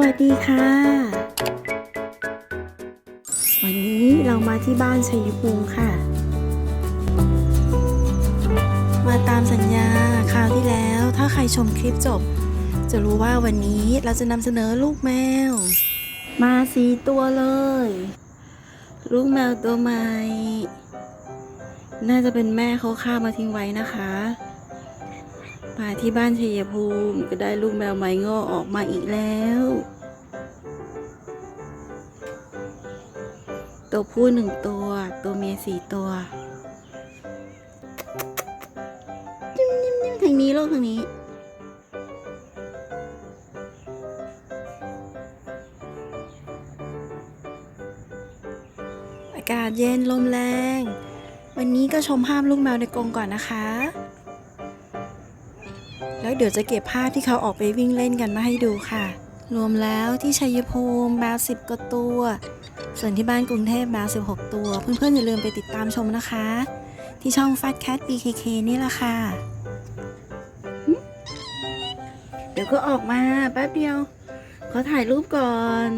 วัสดีค่ะ วันนี้เรามาที่บ้านชัยภูมิค่ะ มาตามสัญญาคราวที่แล้ว ถ้าใครชมคลิปจบ จะรู้ว่าวันนี้เราจะนำเสนอลูกแมว มาสีตัวเลย ลูกแมวตัวใหม่ น่าจะเป็นแม่เขาฆ่ามาทิ้งไว้นะคะ มาที่บ้านชัยภูมิก็ได้ลูกแมวไม้งอออกมาอีกแล้วตัวผู้หนึ่งตัว ตัวเมียสี่ตัวจิ้มจิ้มจิ้มทางนี้ลูกทางนี้ อากาศเย็นลมแรง วันนี้ก็ชมภาพลูกแมวในกรงก่อนนะคะ แล้วเดี๋ยวจะเก็บภาพที่เขาออกไปวิ่งเล่นกันมาให้ดูค่ะ รวมแล้วที่ชัยภูมิแมวสิบกว่าตัว ส่วนที่บ้านกรุงเทพแมว16ตัว เพื่อนๆอย่าลืมไปติดตามชมนะคะ ที่ช่อง Fat Cat BKK นี่แหละค่ะ เดี๋ยวก็ออกมาแป๊บเดียว ขอถ่ายรูปก่อน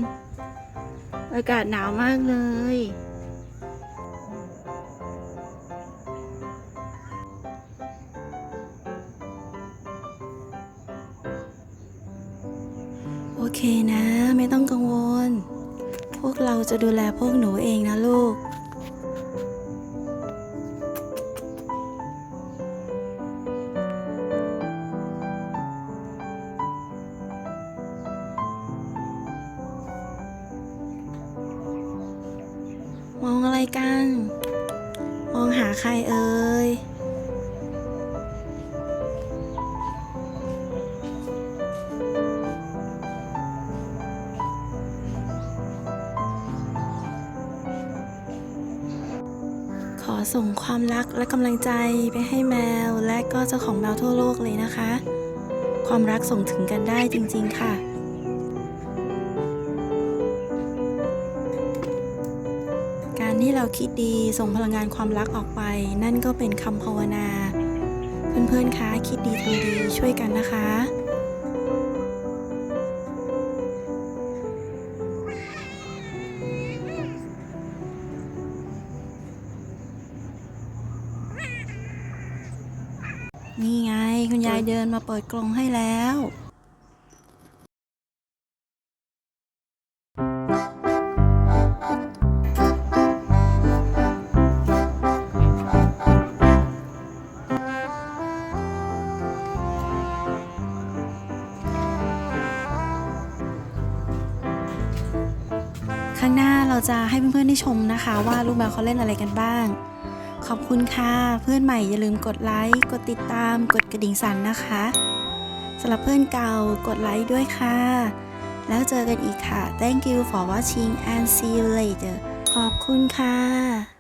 อากาศหนาวมากเลย เคนะ ไม่ต้องกังวล พวกเราจะดูแลพวกหนูเองนะลูก มองอะไรกัน มองหาใครเอ่ย ขอส่งความรักและกำลังใจไปให้แมว และก็เจ้าของแมวทั่วโลกเลยนะคะ ความรักส่งถึงกันได้จริง ๆ ค่ะการที่เราคิดดีส่งพลังงานความรักออกไป นั่นก็เป็นคำภาวนา เพื่อนๆคะคิดดีทำดีช่วยกันนะคะ นี่ไง คุณยายเดินมาเปิดกรงให้แล้ว ข้างหน้าเราจะให้เพื่อนๆได้ชมนะคะ ว่าลูกแมวเขาเล่นอะไรกันบ้าง ขอบคุณค่ะ เพื่อนใหม่อย่าลืมกดไลค์ กดติดตาม กดกระดิ่งสั่นนะคะสำหรับเพื่อนเก่ากดไลค์ด้วยค่ะ แล้วเจอกันอีกค่ะ thank you for watching and see you later ขอบคุณค่ะ